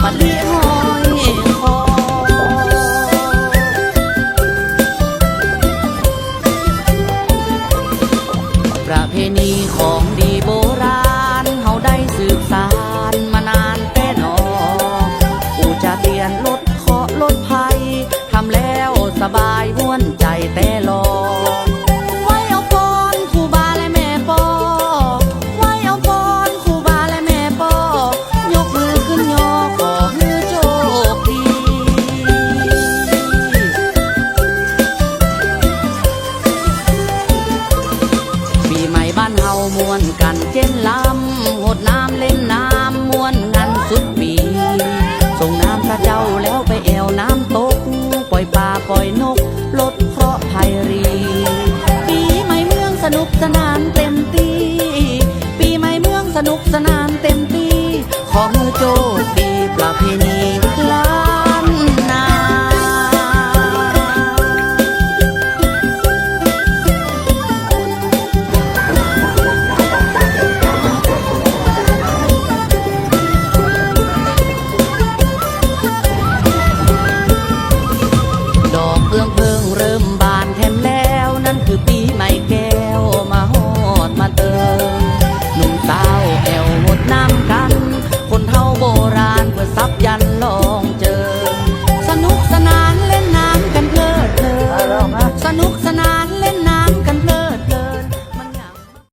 ojalá. วนกันเช่นลำหดน้ำเล่นน้ำม้วนงันสุดปี ส่งน้ำพระเจ้าแล้วไปแอวน้ำตก ปล่อยปลาปล่อยนก ลดเคราะห์ภัยรี ปีใหม่เมืองสนุกสนานเต็มตีปีใหม่เมืองสนุกสนานเต็มตีขอมือโจทย์ปีประเพณี